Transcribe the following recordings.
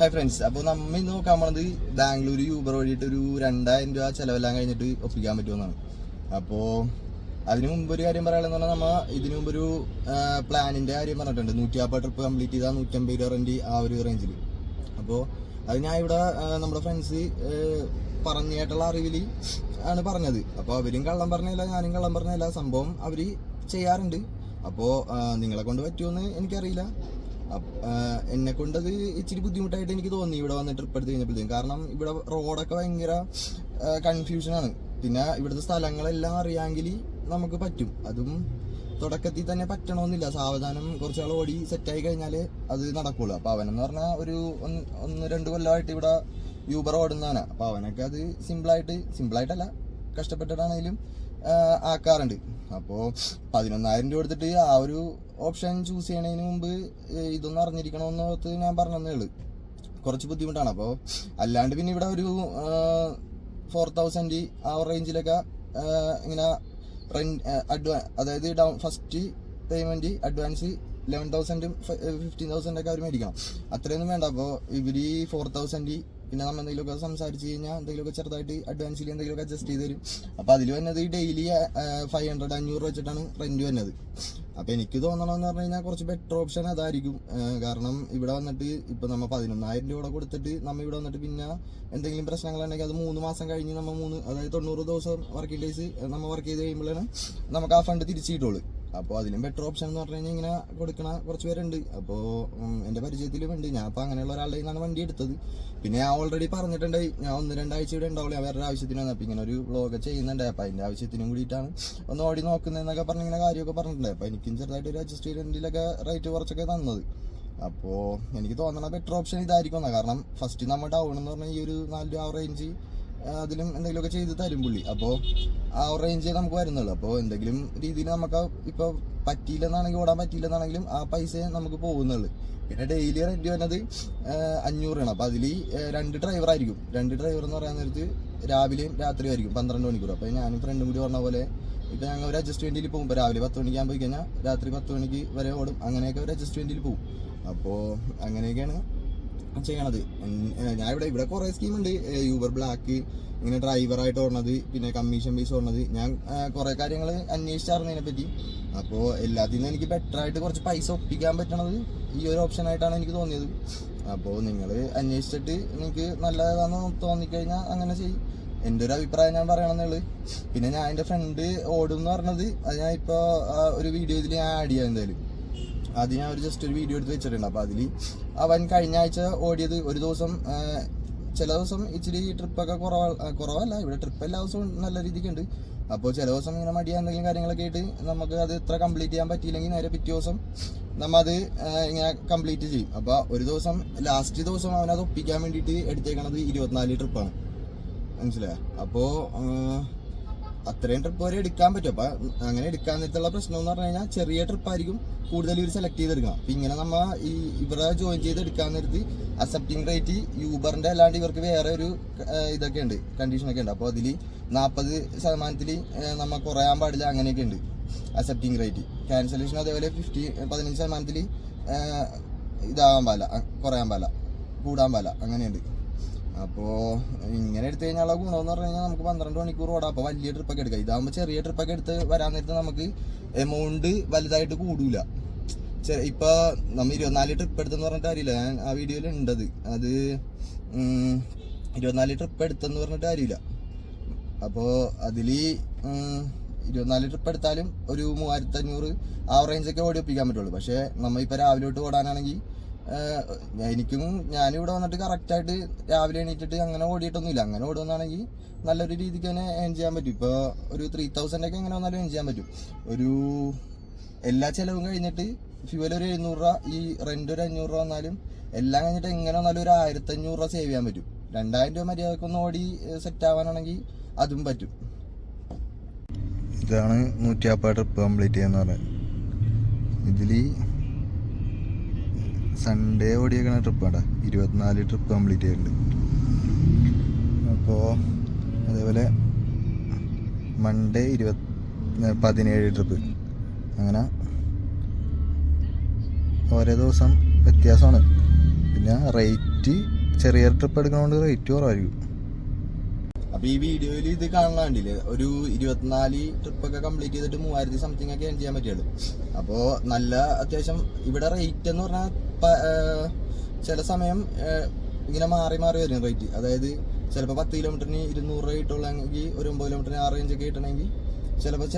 Hi friends അപ്പോൾ നമ്മ ഇന്ന് നോക്കാൻ പോണത് ബാംഗ്ലൂർ യൂബർ വഴിയിട്ട് ഒരു രണ്ടായിരം രൂപ ചെലവെല്ലാം കഴിഞ്ഞിട്ട് ഒപ്പിക്കാൻ പറ്റുമെന്നാണ്. അപ്പോൾ അതിന് മുമ്പ് ഒരു കാര്യം പറയാനുള്ളത് പറഞ്ഞാൽ നമ്മ ഇതിനു മുമ്പ് ഒരു പ്ലാനിന്റെ കാര്യം പറഞ്ഞിട്ടുണ്ട്. നൂറ്റിയാപ്പ ട്രിപ്പ് കംപ്ലീറ്റ് ചെയ്താൽ നൂറ്റമ്പത് രൂപ റെന്റ് ആ ഒരു റേഞ്ചിൽ അപ്പോൾ അത് ഞാൻ ഇവിടെ നമ്മുടെ ഫ്രണ്ട്സ് പറഞ്ഞു കേട്ടുള്ള അറിവിൽ ആണ് പറഞ്ഞത്. അപ്പോൾ അവരും കള്ളം പറഞ്ഞില്ല ഞാനും കള്ളം പറഞ്ഞില്ല സംഭവം അവർ ചെയ്യാറുണ്ട്. അപ്പോൾ നിങ്ങളെ കൊണ്ട് പറ്റുമെന്ന് എനിക്കറിയില്ല. എന്നെ കൊണ്ടത് ഇച്ചിരി ബുദ്ധിമുട്ടായിട്ട് എനിക്ക് തോന്നി ഇവിടെ വന്ന് ട്രിപ്പ് എടുത്ത് കഴിഞ്ഞപ്പോഴത്തേക്കും. കാരണം ഇവിടെ റോഡൊക്കെ ഭയങ്കര കൺഫ്യൂഷനാണ് പിന്നെ ഇവിടുത്തെ സ്ഥലങ്ങളെല്ലാം അറിയാമെങ്കിൽ നമുക്ക് പറ്റും. അതും തുടക്കത്തിൽ തന്നെ പറ്റണമെന്നില്ല. സാവധാനം കുറച്ചാൾ ഓടി സെറ്റായി കഴിഞ്ഞാൽ അത് നടക്കുള്ളൂ. അപ്പം അവനെന്ന് പറഞ്ഞാൽ ഒരു ഒന്ന് രണ്ട് കൊല്ലമായിട്ട് ഇവിടെ യൂബർ ഓടുന്നതാണ്. അപ്പം അവനൊക്കെ അത് സിമ്പിളായിട്ട് സിമ്പിളായിട്ടല്ല കഷ്ടപ്പെട്ടിട്ടാണെങ്കിലും ആക്കാറുണ്ട്. അപ്പോൾ പതിനൊന്നായിരം രൂപ എടുത്തിട്ട് ആ ഒരു ഓപ്ഷൻ ചൂസ് ചെയ്യണതിന് മുമ്പ് ഇതൊന്നും അറിഞ്ഞിരിക്കണമെന്ന് ഞാൻ പറഞ്ഞതേ കുറച്ച് ബുദ്ധിമുട്ടാണ്. അപ്പോൾ അല്ലാണ്ട് പിന്നെ ഇവിടെ ഒരു ഫോർ തൗസൻഡ് ആ റേഞ്ചിലൊക്കെ ഇങ്ങനെ റെന്റ് അഡ്വാൻ അതായത് down first payment advance eleven തൗസൻഡും fifteen തൗസൻഡൊക്കെ അവർ മേടിക്കണം. അത്രയൊന്നും വേണ്ട. അപ്പോൾ ഇവർ ഫോർ തൗസൻഡ് പിന്നെ നമ്മൾ എന്തെങ്കിലുമൊക്കെ സംസാരിച്ച് കഴിഞ്ഞാൽ എന്തെങ്കിലുമൊക്കെ ചെറുതായിട്ട് അഡ്വാൻസിൽ എന്തെങ്കിലുമൊക്കെ അഡ്ജസ്റ്റ് ചെയ്ത് തരും. അപ്പോൾ അതിൽ ഈ ഡെയിലി ഫൈവ് ഹൺഡ്രഡ് അഞ്ഞൂറ് വെച്ചിട്ടാണ് റെന്റ് വരുന്നത് അപ്പോൾ എനിക്ക് തോന്നണമെന്ന് പറഞ്ഞു കഴിഞ്ഞാൽ കുറച്ച് ബെറ്റർ ഓപ്ഷൻ അതായിരിക്കും. കാരണം ഇവിടെ വന്നിട്ട് ഇപ്പോൾ നമ്മൾ പതിനൊന്നായിരം രൂപ കൊടുത്തിട്ട് നമ്മൾ ഇവിടെ വന്നിട്ട് പിന്നെ എന്തെങ്കിലും പ്രശ്നങ്ങളുണ്ടെങ്കിൽ അത് മൂന്ന് മാസം കഴിഞ്ഞ് നമ്മൾ മൂന്ന് അതായത് തൊണ്ണൂറ് ദിവസം വർക്കിംഗ് ഡേയ്സ് നമ്മൾ വർക്ക് ചെയ്ത് കഴിയുമ്പോഴാണ് നമുക്ക് ആ ഫണ്ട് തിരിച്ചു കിട്ടുള്ളൂ. അപ്പോൾ അതിലും ബെറ്റർ ഓപ്ഷൻ എന്ന് പറഞ്ഞു കഴിഞ്ഞാൽ ഇങ്ങനെ കൊടുക്കണ കുറച്ച് പേരുണ്ട്. അപ്പോൾ എന്റെ പരിചയത്തിലും ഉണ്ട്. ഞാൻ അപ്പോൾ അങ്ങനെയുള്ള ഒരാളുടെ നിന്നാണ് വണ്ടി എടുത്തത്. പിന്നെ ഞാൻ ഓൾറെഡി പറഞ്ഞിട്ടുണ്ടായി ഞാൻ ഒന്ന് രണ്ടാഴ്ച ഇവിടെ ഉണ്ടാവുള്ളൂ. വേറെ ആവശ്യത്തിനാണ്. ആവശ്യത്തിന് വന്നപ്പോൾ ഇങ്ങനെ ഒരു വ്ളോഗ് ചെയ്യുന്നുണ്ട്. അപ്പോൾ അതിന്റെ ആവശ്യത്തിനും കൂടിയിട്ടാണ് ഒന്ന് ഓടി നോക്കുന്നതെന്നൊക്കെ പറഞ്ഞ് ഇങ്ങനെ കാര്യമൊക്കെ പറഞ്ഞിട്ടുണ്ടായി അപ്പോൾ എനിക്കും ചെറുതായിട്ട് ഒരു അഡ്ജസ്റ്റ്മെന്റിലൊക്കെ റേറ്റ് കുറച്ചൊക്കെ തന്നത്. അപ്പോൾ എനിക്ക് തോന്നണ ബെറ്റർ ഓപ്ഷൻ ഇതായിരിക്കും. കാരണം ഫസ്റ്റ് നമ്മൾ ഡൗൺ എന്ന് പറഞ്ഞാൽ ഈ ഒരു നാല് രൂപ റേഞ്ച് അതിലും എന്തെങ്കിലുമൊക്കെ ചെയ്ത് തരും പുള്ളി. അപ്പോൾ ആ റേഞ്ച് നമുക്ക് വരുന്നുള്ളൂ. അപ്പോൾ എന്തെങ്കിലും രീതിയിൽ നമുക്ക് ഇപ്പോൾ പറ്റിയില്ലെന്നാണെങ്കിൽ ഓടാൻ പറ്റിയില്ലെന്നാണെങ്കിലും ആ പൈസ നമുക്ക് പോകുന്നുള്ളൂ. പിന്നെ ഡെയിലി റെന്റ് വരുന്നത് അഞ്ഞൂറാണ് അപ്പോൾ അതിൽ രണ്ട് ഡ്രൈവർ ആയിരിക്കും. രണ്ട് ഡ്രൈവർ എന്ന് പറയാൻ നേരത്ത് രാവിലെയും രാത്രിയും ആയിരിക്കും പന്ത്രണ്ട് മണിക്കൂർ. അപ്പോൾ ഞാനും ഫ്രണ്ടും കൂടി പറഞ്ഞ പോലെ ഇപ്പം ഞങ്ങൾ ഒരു അഡ്ജസ്റ്റ്മെന്റിൽ പോകും. ഇപ്പോൾ രാവിലെ പത്ത് മണിക്ക് പോയി കഴിഞ്ഞാൽ രാത്രി പത്ത് മണിക്ക് വരെ ഓടും. അങ്ങനെയൊക്കെ ഒരു അഡ്ജസ്റ്റ്മെന്റിൽ പോകും. അപ്പോൾ അങ്ങനെയൊക്കെയാണ് ചെയ്യണത്. ഞാൻ ഇവിടെ ഇവിടെ കുറേ സ്കീമുണ്ട് യൂബർ ബ്ലാക്ക് ഇങ്ങനെ ഡ്രൈവറായിട്ട് ഓടണത് പിന്നെ കമ്മീഷൻ ബേസ് ഓടണത് ഞാൻ കുറേ കാര്യങ്ങൾ അന്വേഷിച്ചായിരുന്നു ഇതിനെപ്പറ്റി അപ്പോൾ എല്ലാത്തിൽ നിന്നും എനിക്ക് ബെറ്റർ ആയിട്ട് കുറച്ച് പൈസ ഒപ്പിക്കാൻ പറ്റണത് ഈ ഒരു ഓപ്ഷൻ ആയിട്ടാണ് എനിക്ക് തോന്നിയത്. അപ്പോൾ നിങ്ങൾ അന്വേഷിച്ചിട്ട് നിങ്ങൾക്ക് നല്ലതാണെന്ന് തോന്നിക്കഴിഞ്ഞാൽ അങ്ങനെ ചെയ്യും എന്റെ ഒരു അഭിപ്രായം ഞാൻ പറയണമെന്നുള്ളത് പിന്നെ ഞാൻ എന്റെ ഫ്രണ്ട് ഓടും എന്ന് പറഞ്ഞത് അത് ഞാൻ ഇപ്പോൾ ഒരു വീഡിയോ ഇതിൽ ഞാൻ ആഡ് ചെയ്യാം എന്തായാലും. അത് ഞാൻ ഒരു ജസ്റ്റ് ഒരു വീഡിയോ എടുത്ത് വെച്ചിട്ടുണ്ട്. അപ്പോൾ അതിൽ അവൻ കഴിഞ്ഞ ആഴ്ച ഓടിയത് ഒരു ദിവസം ചില ദിവസം ഇച്ചിരി ട്രിപ്പൊക്കെ കുറവ കുറവല്ല. ഇവിടെ ട്രിപ്പ് എല്ലാ ദിവസവും നല്ല രീതിക്ക് ഉണ്ട്. അപ്പോൾ ചില ദിവസം ഇങ്ങനെ മടിയ എന്തെങ്കിലും കാര്യങ്ങളൊക്കെ ആയിട്ട് നമുക്ക് അത് ഇത്ര കംപ്ലീറ്റ് ചെയ്യാൻ പറ്റിയില്ലെങ്കിൽ നേരെ പിറ്റേ ദിവസം നമ്മ അത് ഇങ്ങനെ കംപ്ലീറ്റ് ചെയ്യും. അപ്പോൾ ഒരു ദിവസം ലാസ്റ്റ് ദിവസം അവനത് ഒപ്പിക്കാൻ വേണ്ടിയിട്ട് എടുത്തേക്കണത് ഇരുപത്തിനാല് ട്രിപ്പാണ് മനസ്സിലായോ? അപ്പോൾ അത്രയും ട്രിപ്പ് വരെ എടുക്കാൻ പറ്റും. അപ്പൊ അങ്ങനെ എടുക്കാൻ നേരത്തുള്ള പ്രശ്നം എന്ന് പറഞ്ഞു കഴിഞ്ഞാൽ ചെറിയ ട്രിപ്പ് ആയിരിക്കും കൂടുതൽ ഇവർ സെലക്ട് ചെയ്തെടുക്കുക അപ്പൊ ഇങ്ങനെ നമ്മ ഈ ഇവിടെ ജോയിൻ ചെയ്ത് എടുക്കാൻ നേരത്ത് അക്സെപ്റ്റിംഗ് റേറ്റ് യൂബറിന്റെ അല്ലാണ്ട് ഇവർക്ക് വേറെ ഒരു ഇതൊക്കെ ഉണ്ട് കണ്ടീഷൻ ഒക്കെ ഉണ്ട്. അപ്പോൾ അതിൽ നാൽപ്പത് ശതമാനത്തിൽ നമ്മൾ കുറയാൻ പാടില്ല അങ്ങനെയൊക്കെ ഉണ്ട് അക്സെപ്റ്റിംഗ് റേറ്റ് ക്യാൻസലേഷൻ അതേപോലെ ഫിഫ്റ്റി പതിനഞ്ച് ശതമാനത്തിൽ ഇതാകാൻ പാല കുറയാൻ പാല കൂടാൻ പാല അങ്ങനെയുണ്ട്. അപ്പോൾ ഇങ്ങനെ എടുത്തു കഴിഞ്ഞാൽ ഗുണമെന്ന് പറഞ്ഞു കഴിഞ്ഞാൽ നമുക്ക് പന്ത്രണ്ട് മണിക്കൂർ ഓടാം. അപ്പോൾ വലിയ ട്രിപ്പൊക്കെ എടുക്കാം. ഇതാകുമ്പോൾ ചെറിയ ട്രിപ്പൊക്കെ എടുത്ത് വരാൻ നേരത്ത് നമുക്ക് എമൗണ്ട് വലുതായിട്ട് കൂടൂല. ഇപ്പോൾ നമ്മൾ നമ്മ ഇരുപത്തിനാല് ട്രിപ്പ് എടുത്തെന്ന് പറഞ്ഞിട്ട് അറിയില്ല ഞാൻ ആ വീഡിയോയിൽ ഉണ്ടത് അത് ഇരുപത്തിനാല് ട്രിപ്പ് എടുത്തെന്ന് പറഞ്ഞിട്ട് അറിയില്ല അപ്പോൾ അതിൽ ഇരുപത്തിനാല് ട്രിപ്പ് എടുത്താലും ഒരു മൂവായിരത്തഞ്ഞൂറ് ആ റേഞ്ചൊക്കെ ഓടി ഒപ്പിക്കാൻ പറ്റുള്ളൂ. പക്ഷേ നമ്മൾ ഇപ്പോൾ രാവിലെ തൊട്ട് ഓടാനാണെങ്കിൽ എനിക്കും ഞാനിവിടെ വന്നിട്ട് കറക്റ്റായിട്ട് രാവിലെ എണീറ്റിട്ട് അങ്ങനെ ഓടിയിട്ടൊന്നുമില്ല. അങ്ങനെ ഓടുകയാണെങ്കിൽ നല്ലൊരു രീതിക്ക് തന്നെ ഏൺ ചെയ്യാൻ പറ്റും. ഇപ്പോൾ ഒരു ത്രീ തൗസൻഡ് ഒക്കെ എങ്ങനെ വന്നാലും ഏൺ ചെയ്യാൻ പറ്റും. ഒരു എല്ലാ ചിലവും കഴിഞ്ഞിട്ട് ഫ്യൂവൽ ഒരു എഴുന്നൂറ് രൂപ ഈ റെന്റ് ഒരു അഞ്ഞൂറ് രൂപ വന്നാലും എല്ലാം കഴിഞ്ഞിട്ട് എങ്ങനെ വന്നാലും ഒരു ആയിരത്തി അഞ്ഞൂറ് രൂപ സേവ് ചെയ്യാൻ പറ്റും. രണ്ടായിരം രൂപ മര്യാദക്കൊന്ന് ഓടി സെറ്റ് ആവാനാണെങ്കിൽ അതും പറ്റും. ഇതാണ് നൂറ്റിയാപ്പ ട്രിപ്പ് കംപ്ലീറ്റ് ചെയ്യാന്ന് പറയുന്നത്. ഇതിൽ സൺഡേ ഓടിയേക്കണ ട്രിപ്പാണ്. ഇരുപത്തിനാല് ട്രിപ്പ് കംപ്ലീറ്റ് ചെയ്തിട്ടുണ്ട് അപ്പോൾ അതേപോലെ മൺഡേ ഇരുപത് പതിനേഴ് ട്രിപ്പ് അങ്ങനെ ഓരോ ദിവസം വ്യത്യാസമാണ്. പിന്നെ റേറ്റ് ചെറിയ ട്രിപ്പ് എടുക്കുന്നതുകൊണ്ട് റേറ്റ് കുറവായിരിക്കും. അപ്പൊ ഈ വീഡിയോയിൽ ഇത് കാണുന്ന കണ്ടില്ലേ? ഒരു ഇരുപത്തിനാല് ട്രിപ്പ് ഒക്കെ കംപ്ലീറ്റ് ചെയ്തിട്ട് മൂവായിരത്തി സംതിങ് ഒക്കെ earn ചെയ്യാൻ പറ്റുള്ളൂ അപ്പോ നല്ല അത്യാവശ്യം ഇവിടെ റേറ്റ് എന്ന് പറഞ്ഞാൽ ചില സമയം ഇങ്ങനെ മാറി മാറി വരും റേറ്റ്. അതായത് ചിലപ്പോൾ പത്ത് കിലോമീറ്ററിന് ഇരുന്നൂറ് രൂപ കിട്ടുള്ളെങ്കിൽ ഒരു ഒമ്പത് കിലോമീറ്ററിന് ആറ് റേഞ്ചൊക്കെ കിട്ടണമെങ്കിൽ ചിലപ്പോൾ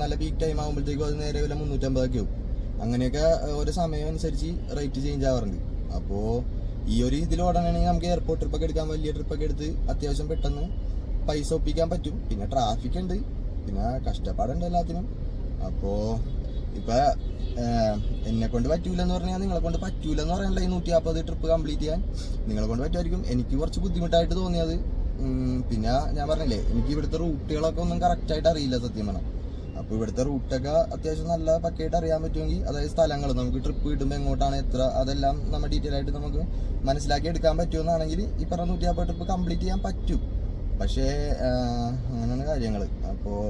നല്ല പീക്ക് ടൈം ആകുമ്പോഴത്തേക്കും അത് നേരെ വില മുന്നൂറ്റമ്പതൊക്കെ ആവും. അങ്ങനെയൊക്കെ ഓരോ സമയം അനുസരിച്ച് റേറ്റ് ചേഞ്ച് ആവാറുണ്ട്. അപ്പോൾ ഈ ഒരു ഇതിൽ ഓടാനാണെങ്കിൽ നമുക്ക് എയർപോർട്ട് ട്രിപ്പൊക്കെ എടുക്കാൻ വലിയ ട്രിപ്പൊക്കെ എടുത്ത് അത്യാവശ്യം പെട്ടെന്ന് പൈസ ഒപ്പിക്കാൻ പറ്റും. പിന്നെ ട്രാഫിക് ഉണ്ട്. പിന്നെ കഷ്ടപ്പാടുണ്ട് എല്ലാത്തിനും. അപ്പോൾ ഇപ്പൊ എന്നെ കൊണ്ട് പറ്റൂലെന്ന് പറഞ്ഞാൽ നിങ്ങളെ കൊണ്ട് പറ്റൂലെന്ന് പറയാനുള്ള ഈ നൂറ്റി നാൽപ്പത് ട്രിപ്പ് കംപ്ലീറ്റ് ചെയ്യാൻ. നിങ്ങളെ കൊണ്ട് പറ്റുമായിരിക്കും. എനിക്ക് കുറച്ച് ബുദ്ധിമുട്ടായിട്ട് തോന്നിയത്. പിന്നെ ഞാൻ പറഞ്ഞില്ലേ എനിക്ക് ഇവിടുത്തെ റൂട്ടുകളൊക്കെ ഒന്നും കറക്റ്റായിട്ട് അറിയില്ല സത്യം പറഞ്ഞാൽ അപ്പോൾ ഇവിടുത്തെ റൂട്ടൊക്കെ അത്യാവശ്യം നല്ല പക്കയായിട്ട് അറിയാൻ പറ്റുമെങ്കിൽ അതായത് സ്ഥലങ്ങൾ നമുക്ക് ട്രിപ്പ് കിട്ടുമ്പോൾ എങ്ങോട്ടാണ് എത്ര അതെല്ലാം നമ്മൾ ഡീറ്റെയിൽ ആയിട്ട് നമുക്ക് മനസ്സിലാക്കി എടുക്കാൻ പറ്റുമെന്നാണെങ്കിൽ ഈ പറഞ്ഞ നൂറ്റി നാൽപ്പത് ട്രിപ്പ് കംപ്ലീറ്റ് ചെയ്യാൻ പറ്റും. പക്ഷേ അങ്ങനെയാണ് കാര്യങ്ങൾ അപ്പോൾ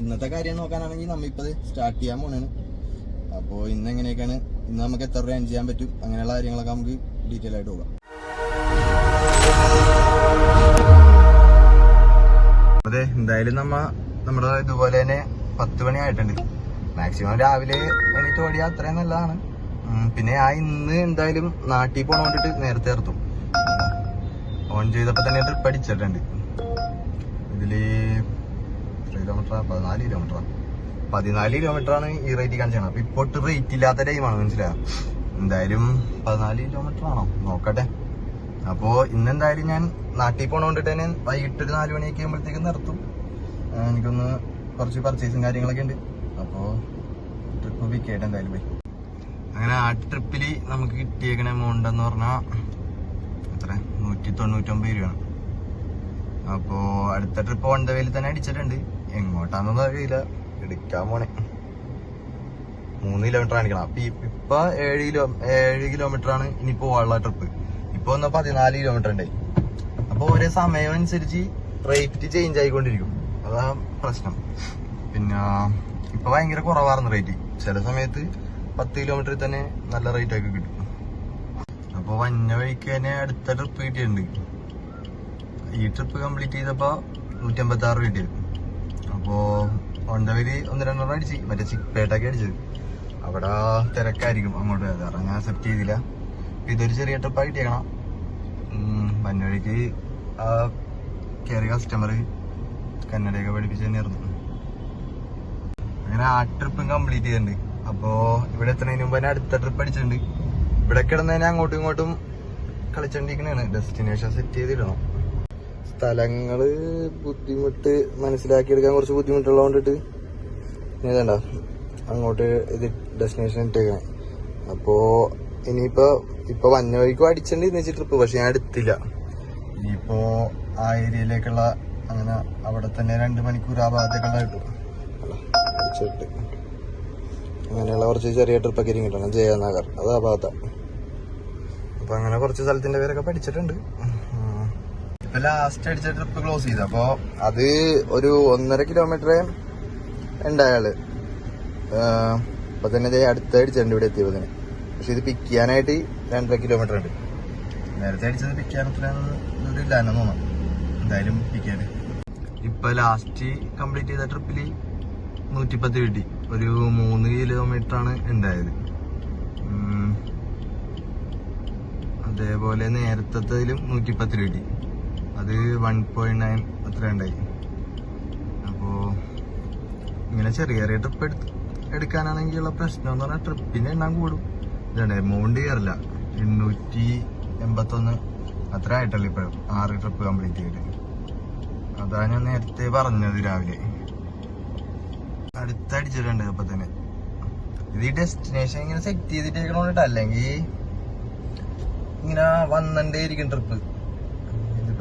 ഇന്നത്തെ കാര്യം നോക്കാനാണെങ്കിൽ നമ്മളിപ്പോൾ സ്റ്റാർട്ട് ചെയ്യാൻ പോണാണ്. അപ്പോൾ ഇന്ന് എങ്ങനെയൊക്കെയാണ് ഇന്ന് നമുക്ക് എത്ര റേഞ്ച് ചെയ്യാൻ പറ്റും? അങ്ങനെയുള്ള കാര്യങ്ങളൊക്കെ നമുക്ക് ഡീറ്റെയിൽ ആയിട്ട് പോകാം അതെ എന്തായാലും നമ്മ നമ്മുടെ ഇതുപോലെ തന്നെ പത്ത് മണി ആയിട്ടുണ്ട്. മാക്സിമം രാവിലെ എണീറ്റ് ഓടിയാൽ അത്രയും നല്ലതാണ്. പിന്നെ ആ ഇന്ന് എന്തായാലും നാട്ടിൽ പോകണ കൊണ്ടിട്ട് നേരത്തെ ഇറത്തും ഓൺ ചെയ്തപ്പോ തന്നെ ട്രിപ്പ് അടിച്ചിട്ടുണ്ട്. ഇതിൽ എത്ര കിലോമീറ്റർ പതിനാല് കിലോമീറ്റർ പതിനാല് കിലോമീറ്റർ ആണ് ഈ റേറ്റ് കാണിച്ചത്. അപ്പൊ ഇപ്പോട്ട് റേറ്റ് ഇല്ലാത്ത ടൈമാണ് മനസ്സിലായോ? എന്തായാലും പതിനാല് കിലോമീറ്റർ ആണോ? നോക്കട്ടെ. അപ്പോ ഇന്ന് എന്തായാലും ഞാൻ നാട്ടിൽ പോണോണ്ടിട്ട് തന്നെ വൈകിട്ട് ഒരു നാല് മണിയൊക്കെ ആകുമ്പോഴത്തേക്ക് നിർത്തും. എനിക്കൊന്ന് കുറച്ച് പർച്ചേസും കാര്യങ്ങളൊക്കെ ഉണ്ട്. അപ്പോ ട്രിപ്പ് പിക്ക് ആയിട്ട് എന്തായാലും പോയി. അങ്ങനെ ആ ട്രിപ്പിൽ നമുക്ക് കിട്ടിയേക്കണ എമൗണ്ട് എന്ന് പറഞ്ഞാൽ എത്ര? നൂറ്റി തൊണ്ണൂറ്റൊമ്പത് രൂപയാണ്. അപ്പോ അടുത്ത ട്രിപ്പ് വണ്ടവയിൽ തന്നെ അടിച്ചിട്ടുണ്ട്. എങ്ങോട്ടാണെന്നൊന്നും അറിയില്ല. എടുക്കാൻ പോണേ. മൂന്ന് കിലോമീറ്റർ കാണിക്കണം അപ്പൊ ഇപ്പൊ ഏഴ് കിലോ ഏഴ് കിലോമീറ്റർ ആണ് ഇനി പോവാനുള്ള ട്രിപ്പ് ഇപ്പൊ ഒന്ന് പതിനാല് കിലോമീറ്റർ ഉണ്ടായി അപ്പൊ ഒരേ സമയം അനുസരിച്ച് റേറ്റ് ചേഞ്ച് ആയിക്കൊണ്ടിരിക്കും. അതാ പ്രശ്നം. പിന്നെ ഇപ്പൊ ഭയങ്കര കുറവായിരുന്നു റേറ്റ് ചില സമയത്ത് പത്ത് കിലോമീറ്ററിൽ തന്നെ നല്ല റേറ്റ് ഒക്കെ കിട്ടും. അപ്പൊ വന്ന വഴിക്ക് തന്നെ അടുത്ത ട്രിപ്പ് കിട്ടിയിട്ടുണ്ട്. ഈ ട്രിപ്പ് കംപ്ലീറ്റ് ചെയ്തപ്പോ നൂറ്റമ്പത്തി ആറ് കിട്ടിയത് അപ്പോ ഒണ്ടവര് ഒന്ന് രണ്ടെണ്ണം അടിച്ച്. മറ്റേ ചിക്പേട്ടൊക്കെ അടിച്ചത്. അവിടെ തിരക്കായിരിക്കും അങ്ങോട്ട്. കാരണം ഞാൻ അക്സെപ്റ്റ് ചെയ്തില്ല. ഇതൊരു ചെറിയ ട്രിപ്പായി കിട്ടിയേക്കണം. വന്ന വഴിക്ക് ആ കയറിയ കസ്റ്റമർ കന്നഡയൊക്കെ പഠിപ്പിച്ച് തന്നെയായിരുന്നു. അങ്ങനെ ആ ട്രിപ്പും കംപ്ലീറ്റ് ചെയ്തിട്ടുണ്ട്. അപ്പോ ഇവിടെ എത്തുന്നതിന് മുമ്പ് തന്നെ അടുത്ത ട്രിപ്പ് അടിച്ചിട്ടുണ്ട്. ഇവിടെ കിടന്നതിനെ അങ്ങോട്ടും ഇങ്ങോട്ടും കളിച്ചോണ്ടിരിക്കണാണ് ഡെസ്റ്റിനേഷൻ സെറ്റ് ചെയ്തിടണം. സ്ഥലങ്ങൾ ബുദ്ധിമുട്ട് മനസ്സിലാക്കിയെടുക്കാൻ കുറച്ച് ബുദ്ധിമുട്ടുള്ളതുകൊണ്ടിട്ട് കൊണ്ടിട്ട് ഇതണ്ട? അങ്ങോട്ട് ഇത് ഡെസ്റ്റിനേഷൻ ഇട്ടേക്കണേ. അപ്പോ ഇനിയിപ്പോ ഇപ്പൊ വന്ന വഴിക്കും അടിച്ചിട്ടുണ്ട് വെച്ച് ട്രിപ്പ് പക്ഷെ ഞാൻ എടുത്തില്ല. ഇനിയിപ്പോ ആ ഏരിയയിലേക്കുള്ള അങ്ങനെ അവിടെ തന്നെ രണ്ട് മണിക്കൂർ ആ ഭാഗത്തേക്കുള്ള കിട്ടും അങ്ങനെയുള്ള കുറച്ച് ചെറിയ ട്രിപ്പൊക്കെ ഇരിക്കും കിട്ടണം ജയനഗർ. അത് ആ ഭാഗത്താണ് അപ്പൊ അങ്ങനെ കുറച്ച് സ്ഥലത്തിന്റെ പേരൊക്കെ പഠിച്ചിട്ടുണ്ട്. ഇപ്പൊ ലാസ്റ്റ് അടിച്ച ട്രിപ്പ് ക്ലോസ് ചെയ്ത. അപ്പൊ അത് ഒരു ഒന്നര കിലോമീറ്റർ ഉണ്ടായാൾ അപ്പൊ തന്നെ അടുത്ത അടിച്ചിട്ടുണ്ട് ഇവിടെ എത്തിയപ്പോ തന്നെ. പക്ഷെ ഇത് പിക്ക് ചെയ്യാനായിട്ട് രണ്ടര കിലോമീറ്റർ ഉണ്ട്. നേരത്തെ അടിച്ചത് പിക്ക് ചെയ്യാൻ അത്ര ദൂരമില്ല എന്നെ തോന്നാം എന്തായാലും പിക്ക് ചെയ്യാൻ ഇപ്പൊ ലാസ്റ്റ് കംപ്ലീറ്റ് ചെയ്ത ട്രിപ്പിൽ നൂറ്റിപ്പത്ത് കിട്ടി. ഒരു മൂന്ന് കിലോമീറ്റർ ആണ് ഉണ്ടായത്. അതേപോലെ നേരത്തതിലും നൂറ്റിപ്പത്ത് കിട്ടി. അത് വൺ പോയിന്റ് നയൻ അത്ര ഉണ്ടായി. അപ്പോ ഇങ്ങനെ ചെറിയ ചെറിയ ട്രിപ്പ് എടുത്ത് എടുക്കാനാണെങ്കിലുള്ള പ്രശ്നം എന്ന് പറഞ്ഞാൽ ട്രിപ്പിന് എണ്ണം കൂടും. ഇതാണ് എമൗണ്ട് കയറില്ല എണ്ണൂറ്റി എൺപത്തൊന്ന് അത്ര ആയിട്ടല്ലേ ഇപ്പോഴും ആറ് ട്രിപ്പ് കംപ്ലീറ്റ് ചെയ്തിട്ട്. അതാ ഞാൻ നേരത്തെ പറഞ്ഞത് രാവിലെ. അടുത്തടിച്ചിട്ടുണ്ട് അപ്പൊ തന്നെ. ഇത് ഈ ഡെസ്റ്റിനേഷൻ ഇങ്ങനെ സെറ്റ് ചെയ്തിട്ടേക്കണോണ്ടിട്ട്. ഇങ്ങനെ വന്നണ്ടേ ഇരിക്കും ട്രിപ്പ്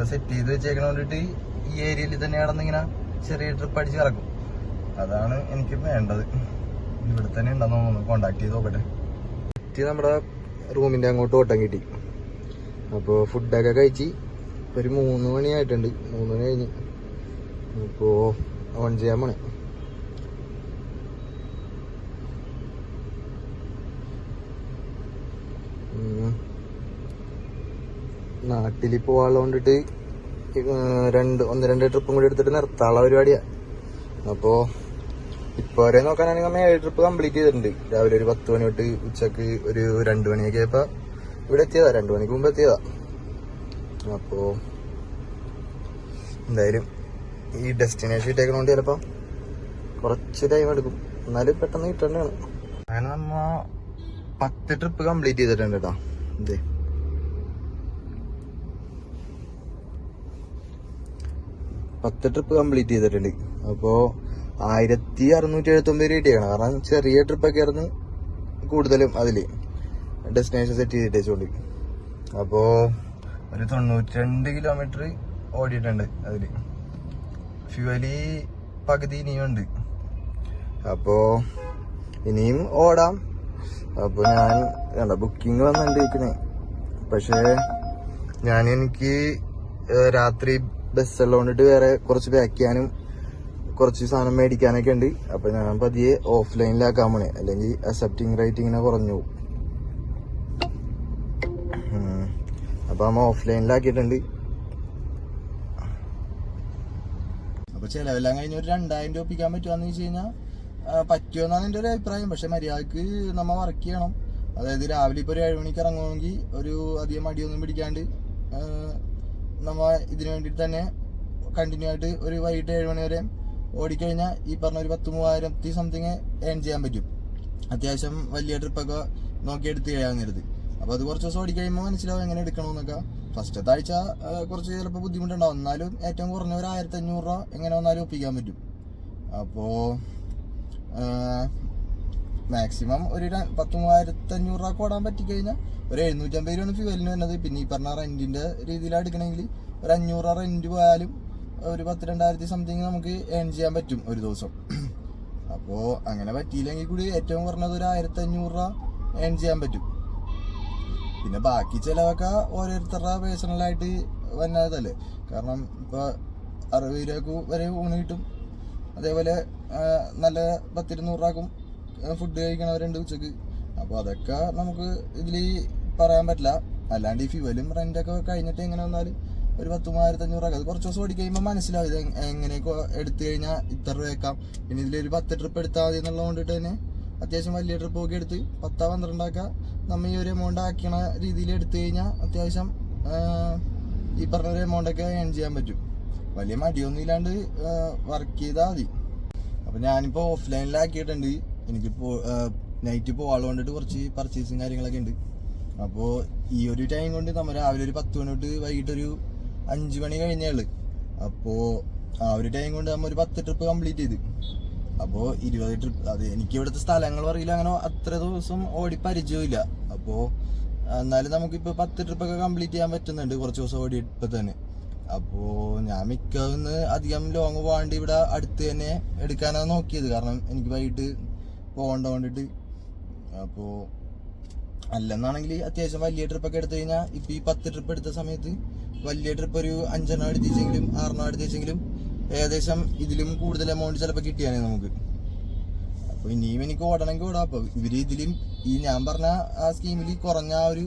ഇതിപ്പോ സെറ്റ് ചെയ്ത് വെച്ചേക്കണ വേണ്ടിട്ട് ഈ ഏരിയയിൽ തന്നെ നടന്നിങ്ങനെ ചെറിയ ട്രിപ്പ് അടിച്ച് കിടക്കും അതാണ് എനിക്ക് വേണ്ടത്. ഇവിടെ തന്നെ ഉണ്ടെന്ന് തോന്നുന്നു. കോണ്ടാക്ട് ചെയ്ത് നോക്കട്ടെ. എത്തി നമ്മുടെ റൂമിന്റെ അങ്ങോട്ട് ഓട്ടം കിട്ടി. അപ്പോൾ ഫുഡൊക്കെ കഴിച്ച് ഇപ്പൊ ഒരു മൂന്ന് മണിയായിട്ടുണ്ട്. മൂന്ന് മണി കഴിഞ്ഞ്. ഇപ്പോൾ ഓൺ ചെയ്യാൻ പോണേ. നാട്ടിൽ പോവാളോണ്ടിട്ട് രണ്ട് ഒന്ന് രണ്ട് ട്രിപ്പും കൂടി എടുത്തിട്ട് നിർത്താനുള്ള പരിപാടിയാ. അപ്പോ ഇപ്പൊ വരെ നോക്കാനാണെങ്കിൽ നമ്മൾ ഏഴ് ട്രിപ്പ് കംപ്ലീറ്റ് ചെയ്തിട്ടുണ്ട്. രാവിലെ ഒരു പത്ത് മണി തൊട്ട് ഉച്ചയ്ക്ക് ഒരു രണ്ട് മണിയൊക്കെ ആയപ്പോൾ ഇവിടെ എത്തിയതാ. രണ്ടു മണിക്ക് മുമ്പ് എത്തിയതാ. അപ്പോൾ എന്തായാലും ഈ ഡെസ്റ്റിനേഷൻ ഇട്ടേക്കണോണ്ട് ചിലപ്പോ കുറച്ച് ടൈം എടുക്കും. എന്നാലും പെട്ടെന്ന് കിട്ടേണ്ടതാണ്. അങ്ങനെ നമ്മ പത്ത് ട്രിപ്പ് കംപ്ലീറ്റ് ചെയ്തിട്ടുണ്ട് കേട്ടോ ഇതേ പത്ത് ട്രിപ്പ് കംപ്ലീറ്റ് ചെയ്തിട്ടുണ്ട്. അപ്പോൾ ആയിരത്തി അറുന്നൂറ്റി എഴുപത്തി ഒമ്പത് കിട്ടിയാണ് കാരണം ചെറിയ ട്രിപ്പൊക്കെ ആയിരുന്നു കൂടുതലും അതിൽ. ഡെസ്റ്റിനേഷൻ സെറ്റ് ചെയ്തിട്ട് വെച്ചോണ്ട്. അപ്പോ ഒരു തൊണ്ണൂറ്റി രണ്ട് കിലോമീറ്റർ ഓടിയിട്ടുണ്ട് അതിൽ. ഫ്യുവലി പകുതി ഇനിയും ഉണ്ട്. അപ്പോൾ ഇനിയും ഓടാം. അപ്പോൾ ഞാൻ വേണ്ട ബുക്കിംഗ് വന്നിട്ടിരിക്കണേ പക്ഷേ ഞാൻ എനിക്ക് രാത്രി ബസ് ഉള്ളതുകൊണ്ടിട്ട് വേറെ കുറച്ച് പാക്ക് ചെയ്യാനും കുറച്ച് സാധനം മേടിക്കാനൊക്കെ ഉണ്ട്. അപ്പൊ ഞാൻ പതിയെ ഓഫ്ലൈനിലാക്കാൻ പോണേ. അല്ലെങ്കിൽ അക്സെപ്റ്റിംഗ് റേറ്റ് ഇങ്ങനെ കുറഞ്ഞു പോകും. ഉം. അപ്പൊ നമ്മ ഓഫ്ലൈനിലാക്കിയിട്ടുണ്ട് അപ്പൊ ചെലവെല്ലാം കഴിഞ്ഞ ഒരു രണ്ടായിരം രൂപ ഒപ്പിക്കാൻ പറ്റുമെന്ന് വെച്ച് കഴിഞ്ഞാൽ പറ്റുമെന്നാണ് എന്റെ ഒരു അഭിപ്രായം. പക്ഷെ മര്യാദയ്ക്ക് നമ്മൾ വർക്ക് ചെയ്യണം. അതായത് രാവിലെ ഇപ്പൊ ഒരു ഏഴ് മണിക്ക് ഇറങ്ങുമെങ്കിൽ ഒരു അധികം മടിയൊന്നും പിടിക്കാണ്ട് ആ, നമ്മ ഇതിനു വേണ്ടിയിട്ട് തന്നെ കണ്ടിന്യൂ ആയിട്ട് ഒരു വൈകിട്ട് ഏഴ് മണി വരെ ഓടിക്കഴിഞ്ഞാൽ ഈ പറഞ്ഞ ഒരു പത്ത് മൂവായിരത്തി സംതിങ് ഏൺ ചെയ്യാൻ പറ്റും. അത്യാവശ്യം വലിയ ട്രിപ്പൊക്കെ നോക്കി എടുത്ത് കഴിയാൻ നേരത്ത് അപ്പോൾ അത് കുറച്ച് ദിവസം ഓടിക്കഴിയുമ്പോൾ മനസ്സിലാവും എങ്ങനെ എടുക്കണമെന്നൊക്കെ ഫസ്റ്റത്തെ ആഴ്ച കുറച്ച് ചിലപ്പോൾ ബുദ്ധിമുട്ടുണ്ടാവും. എന്നാലും ഏറ്റവും കുറഞ്ഞ ഒരു ആയിരത്തി അഞ്ഞൂറ് രൂപ എങ്ങനെ വന്നാലും ഒപ്പിക്കാൻ പറ്റും. അപ്പോൾ മാക്സിമം ഒരു പത്ത് മൂവായിരത്തി അഞ്ഞൂറ് രൂപ ഓടാൻ പറ്റിക്കഴിഞ്ഞാൽ ഒരു എഴുന്നൂറ്റമ്പത് രൂപയാണ് ഫ്യൂവലിന് വരുന്നത്. പിന്നെ ഈ പറഞ്ഞ റെന്റിന്റെ രീതിയിലാണ് എടുക്കണമെങ്കിൽ ഒരു അഞ്ഞൂറ് രൂപ റെന്റ് പോയാലും ഒരു പത്ത് രണ്ടായിരത്തി സംതിങ് നമുക്ക് ഏൺ ചെയ്യാൻ പറ്റും ഒരു ദിവസം. അപ്പോൾ അങ്ങനെ പറ്റിയില്ലെങ്കിൽ കൂടി ഏറ്റവും കുറഞ്ഞത് ഒരു ആയിരത്തി അഞ്ഞൂറ് രൂപ ഏൺ ചെയ്യാൻ പറ്റും. പിന്നെ ബാക്കി ചിലവൊക്കെ ഓരോരുത്തരുടെ പേഴ്സണലായിട്ട് വന്നതല്ലേ? കാരണം ഇപ്പോൾ അറുപത് രൂപക്ക് വരെ ഊണ് കിട്ടും. അതേപോലെ നല്ല പത്തിരുന്നൂറ് രൂപക്കും ഫുഡ് കഴിക്കണവരുണ്ട് ഉച്ചയ്ക്ക്. അപ്പോൾ അതൊക്കെ നമുക്ക് ഇതിൽ പറയാൻ പറ്റില്ല. അല്ലാണ്ട് ഈ ഫ്യൂവലും റെന്റൊക്കെ കഴിഞ്ഞിട്ട് എങ്ങനെ വന്നാൽ ഒരു പത്ത് മൂവായിരത്തി അഞ്ഞൂറ് രൂപ അത് കുറച്ച് ദിവസം ഓടി കഴിയുമ്പോൾ മനസ്സിലാവും ഇത് എങ്ങനെയൊക്കെ എടുത്തു കഴിഞ്ഞാൽ ഇത്ര രൂപ വെക്കാം പിന്നെ ഇതിലൊരു പത്ത് ട്രിപ്പ് എടുത്താൽ മതി എന്നുള്ളത് കൊണ്ടിട്ട് തന്നെ അത്യാവശ്യം വലിയ ട്രിപ്പ് ഒക്കെ എടുത്ത് പത്താ പന്ത്രണ്ടാക്ക നമ്മൾ ഈ ഒരു എമൗണ്ട് ആക്കണ രീതിയിൽ എടുത്തു കഴിഞ്ഞാൽ അത്യാവശ്യം ഈ പറഞ്ഞ ഒരു എമൗണ്ടൊക്കെ ഏൺ ചെയ്യാൻ പറ്റും. വലിയ മടിയൊന്നും ഇല്ലാണ്ട് വർക്ക് ചെയ്താൽ മതി. അപ്പം ഞാനിപ്പോൾ ഓഫ്ലൈനിലാക്കിയിട്ടുണ്ട് എനിക്കിപ്പോ നൈറ്റ് പോകാൻ കൊണ്ടിട്ട് കുറച്ച് പർച്ചേസും കാര്യങ്ങളൊക്കെ ഉണ്ട്. അപ്പോൾ ഈ ഒരു ടൈം കൊണ്ട് നമ്മൾ രാവിലെ ഒരു പത്ത് മണി തൊട്ട് വൈകിട്ടൊരു അഞ്ച് മണി കഴിഞ്ഞേ ഉള്ളു. അപ്പോൾ ആ ഒരു ടൈം കൊണ്ട് നമ്മൾ ഒരു പത്ത് ട്രിപ്പ് കംപ്ലീറ്റ് ചെയ്ത്. അപ്പോൾ ഇരുപത് ട്രിപ്പ് അത് എനിക്ക് ഇവിടുത്തെ സ്ഥലങ്ങൾ പറയില്ല അങ്ങനെ അത്ര ദിവസം ഓടി പരിചയമില്ല അപ്പോൾ എന്നാലും നമുക്കിപ്പോൾ പത്ത് ട്രിപ്പൊക്കെ കംപ്ലീറ്റ് ചെയ്യാൻ പറ്റുന്നുണ്ട് കുറച്ച് ദിവസം ഓടി ഇപ്പം തന്നെ. അപ്പോൾ ഞാൻ മിക്കവന്ന് അധികം ലോങ് പോകാണ്ട് ഇവിടെ അടുത്ത് തന്നെ എടുക്കാനാണ് നോക്കിയത്. കാരണം എനിക്ക് വൈകിട്ട് പോകേണ്ട വേണ്ടിട്ട്. അപ്പോൾ അല്ലെന്നാണെങ്കിൽ അത്യാവശ്യം വലിയ ട്രിപ്പൊക്കെ എടുത്തു കഴിഞ്ഞാൽ ഇപ്പം ഈ പത്ത് ട്രിപ്പ് എടുത്ത സമയത്ത് വലിയ ട്രിപ്പ് ഒരു അഞ്ചെണ്ണം എടുത്തിച്ചെങ്കിലും ആറെണ്ണം എടുത്തിച്ചെങ്കിലും ഏകദേശം ഇതിലും കൂടുതൽ എമൗണ്ട് ചിലപ്പോൾ കിട്ടിയാനേ നമുക്ക്. അപ്പൊ ഇനിയും എനിക്ക് ഓടണമെങ്കിൽ ഓടാം. അപ്പൊ ഇവർ ഇതിലും ഈ ഞാൻ പറഞ്ഞ ആ സ്കീമിൽ കുറഞ്ഞ ആ ഒരു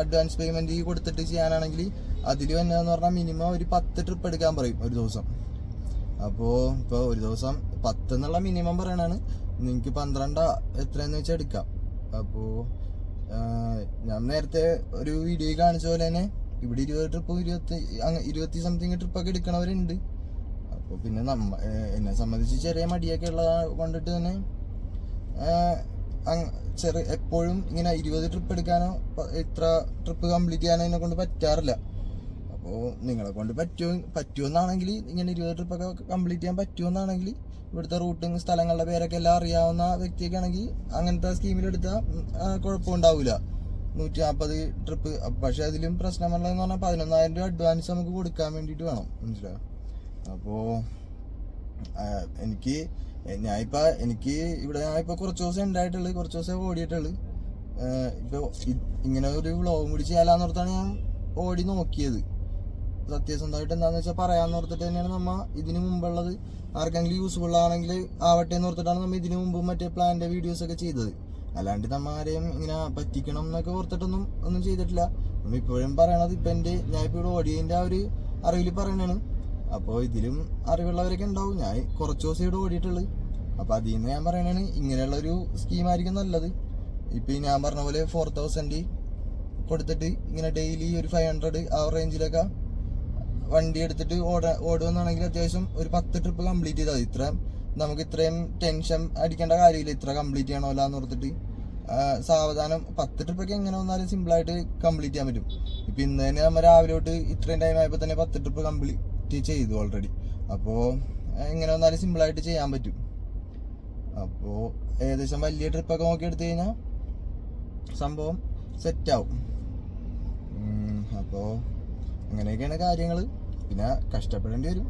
അഡ്വാൻസ് പേയ്മെന്റ് കൊടുത്തിട്ട് ചെയ്യാനാണെങ്കിൽ അതിൽ എന്നാന്ന് പറഞ്ഞാൽ മിനിമം ഒരു പത്ത് ട്രിപ്പ് എടുക്കാൻ പറയും ഒരു ദിവസം. അപ്പോ ഇപ്പൊ ഒരു ദിവസം പത്ത് എന്നുള്ള മിനിമം പറയണാണ് നിങ്ങക്ക് പന്ത്രണ്ടാ എത്രയെന്ന് വെച്ചാൽ എടുക്കാം. അപ്പോൾ ഞാൻ നേരത്തെ ഒരു വീഡിയോ കാണിച്ച പോലെ തന്നെ ഇവിടെ ഇരുപത് ട്രിപ്പ് ഇരുപത്തി ഇരുപത്തി സംതിങ് ട്രിപ്പൊക്കെ എടുക്കണവരുണ്ട്. അപ്പോൾ പിന്നെ നമ്മ എന്നെ സംബന്ധിച്ച് ചെറിയ മടിയൊക്കെ ഉള്ളത് കൊണ്ടിട്ട് തന്നെ ചെറിയ എപ്പോഴും ഇങ്ങനെ ഇരുപത് ട്രിപ്പ് എടുക്കാനോ ഇത്ര ട്രിപ്പ് കംപ്ലീറ്റ് ചെയ്യാനോ എന്നെ കൊണ്ട് പറ്റാറില്ല. അപ്പോൾ നിങ്ങളെ കൊണ്ട് പറ്റുമോ പറ്റുമെന്നാണെങ്കിൽ ഇങ്ങനെ ഇരുപത് ട്രിപ്പൊക്കെ കംപ്ലീറ്റ് ചെയ്യാൻ പറ്റുമെന്നാണെങ്കിൽ ഇവിടുത്തെ റൂട്ടും സ്ഥലങ്ങളുടെ പേരൊക്കെ എല്ലാം അറിയാവുന്ന വ്യക്തിയൊക്കെ ആണെങ്കിൽ അങ്ങനത്തെ സ്കീമിലെടുത്താൽ കുഴപ്പമുണ്ടാവില്ല നൂറ്റി നാൽപ്പത് ട്രിപ്പ് പക്ഷെ അതിലും പ്രശ്നം ഉള്ളതെന്ന് പറഞ്ഞാൽ പതിനൊന്നായിരം രൂപ അഡ്വാൻസ് നമുക്ക് കൊടുക്കാൻ വേണ്ടിയിട്ട് വേണം. മനസ്സിലായോ? അപ്പോൾ എനിക്ക് ഞാനിപ്പോൾ ഞാനിപ്പോ എനിക്ക് ഇവിടെ ഞാനിപ്പോൾ കുറച്ച് ദിവസം ഉണ്ടായിട്ടുള്ളു കുറച്ച് ദിവസം ഓടിയിട്ടുള്ളു. ഇപ്പോൾ ഇങ്ങനെ ഒരു വ്ളോഗും കൂടി ചെയ്യാലാന്നോർത്താണ് ഞാൻ ഓടി നോക്കിയത്. സത്യസന്ധമായിട്ട് എന്താണെന്ന് വെച്ചാൽ പറയാന്ന് ഓർത്തിട്ട് തന്നെയാണ് നമ്മ ഇതിനു മുമ്പുള്ളത്. ആർക്കെങ്കിലും യൂസ്ഫുൾ ആണെങ്കിൽ ആവട്ടെ എന്ന് ഓർത്തിട്ടാണ് നമ്മൾ ഇതിനു മുമ്പ് മറ്റേ പ്ലാന്റെ വീഡിയോസ് ഒക്കെ ചെയ്തത്. അല്ലാണ്ട് നമ്മ ആരെയും ഇങ്ങനെ പറ്റിക്കണം എന്നൊക്കെ ഓർത്തിട്ടൊന്നും ഒന്നും ചെയ്തിട്ടില്ല. നമ്മൾ ഇപ്പോഴും പറയണത് ഇപ്പം എന്റെ ഞാൻ ഇപ്പോൾ ഇവിടെ ഓടിയതിന്റെ ആ ഒരു അറിവിൽ പറയണതാണ് അപ്പോൾ ഇതിലും അറിവുള്ളവരൊക്കെ ഉണ്ടാവും. ഞാൻ കുറച്ച് ദിവസം ഇവിടെ ഓടിയിട്ടുള്ളൂ. അപ്പോൾ അതിൽ നിന്ന് ഞാൻ പറയണതാണ് ഇങ്ങനെയുള്ളൊരു സ്കീമായിരിക്കും നല്ലത്. ഇപ്പം ഞാൻ പറഞ്ഞ പോലെ ഫോർ തൗസൻഡ് കൊടുത്തിട്ട് ഇങ്ങനെ ഡെയിലി ഒരു ഫൈവ് ഹൺഡ്രഡ് ആ റേഞ്ചിലൊക്കെ വണ്ടി എടുത്തിട്ട് ഓട ഓടുമെന്നാണെങ്കിൽ അത്യാവശ്യം ഒരു പത്ത് ട്രിപ്പ് കംപ്ലീറ്റ് ചെയ്താൽ ഇത്ര നമുക്ക് ഇത്രയും ടെൻഷൻ അടിക്കേണ്ട കാര്യമില്ല. ഇത്ര കംപ്ലീറ്റ് ചെയ്യണമല്ലോ എന്ന് ഓർത്തിട്ട് സാവധാനം പത്ത് ട്രിപ്പൊക്കെ എങ്ങനെ വന്നാലും സിമ്പിളായിട്ട് കംപ്ലീറ്റ് ചെയ്യാൻ പറ്റും. ഇപ്പം ഇന്ന് തന്നെ നമ്മൾ രാവിലെ തൊട്ട് ഇത്രയും ടൈം ആയപ്പോൾ തന്നെ പത്ത് ട്രിപ്പ് കംപ്ലീറ്റ് ചെയ്തു ഓൾറെഡി അപ്പോൾ എങ്ങനെ വന്നാലും സിമ്പിളായിട്ട് ചെയ്യാൻ പറ്റും. അപ്പോൾ ഏകദേശം വലിയ ട്രിപ്പൊക്കെ നോക്കി എടുത്തു കഴിഞ്ഞാൽ സംഭവം സെറ്റാവും അപ്പോൾ അങ്ങനെയൊക്കെയാണ് കാര്യങ്ങൾ പിന്നെ കഷ്ടപ്പെടേണ്ടി വരും.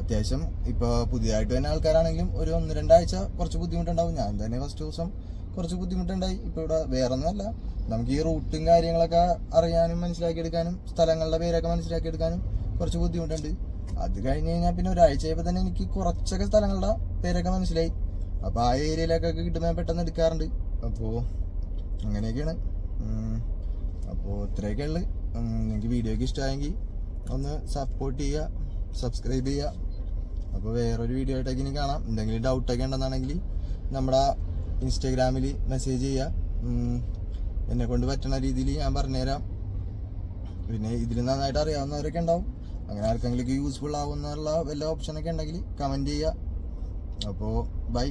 അത്യാവശ്യം ഇപ്പോൾ പുതിയതായിട്ട് തന്നെ ആൾക്കാരാണെങ്കിലും ഒരു ഒന്ന് രണ്ടാഴ്ച കുറച്ച് ബുദ്ധിമുട്ടുണ്ടാവും. ഞാൻ തന്നെ ഫസ്റ്റ് ദിവസം കുറച്ച് ബുദ്ധിമുട്ടുണ്ടായി. ഇപ്പോൾ ഇവിടെ വേറെ ഒന്നുമല്ല നമുക്ക് ഈ റൂട്ടും കാര്യങ്ങളൊക്കെ അറിയാനും മനസ്സിലാക്കിയെടുക്കാനും സ്ഥലങ്ങളുടെ പേരൊക്കെ മനസ്സിലാക്കിയെടുക്കാനും കുറച്ച് ബുദ്ധിമുട്ടുണ്ട്. അത് കഴിഞ്ഞ് കഴിഞ്ഞാൽ പിന്നെ ഒരാഴ്ച ആയപ്പോൾ തന്നെ എനിക്ക് കുറച്ചൊക്കെ സ്ഥലങ്ങളുടെ പേരൊക്കെ മനസ്സിലായി. അപ്പോൾ ആ ഏരിയയിലൊക്കെ കിട്ടുമ്പോൾ പെട്ടെന്ന് എടുക്കാറുണ്ട്. അപ്പോൾ അങ്ങനെയൊക്കെയാണ്. അപ്പോൾ ഇത്രയൊക്കെ ഉള്ളു നിങ്ങൾക്ക് വീഡിയോക്ക് ഇഷ്ടമായെങ്കിൽ ഒന്ന് സപ്പോർട്ട് ചെയ്യുക സബ്സ്ക്രൈബ് ചെയ്യുക അപ്പോൾ വേറൊരു വീഡിയോ ആയിട്ടൊക്കെ ഇനി കാണാം. എന്തെങ്കിലും ഡൗട്ടൊക്കെ ഉണ്ടെന്നാണെങ്കിൽ നമ്മുടെ ഇൻസ്റ്റാഗ്രാമിൽ മെസ്സേജ് ചെയ്യുക എന്നെ കൊണ്ട് പറ്റുന്ന രീതിയിൽ ഞാൻ പറഞ്ഞുതരാം. പിന്നെ ഇതിൽ നന്നായിട്ട് അറിയാവുന്നവരൊക്കെ ഉണ്ടാവും. അങ്ങനെ ആർക്കെങ്കിലും യൂസ്ഫുൾ ആവുന്നുള്ള വല്ല ഓപ്ഷനൊക്കെ ഉണ്ടെങ്കിൽ കമന്റ് ചെയ്യുക അപ്പോൾ ബൈ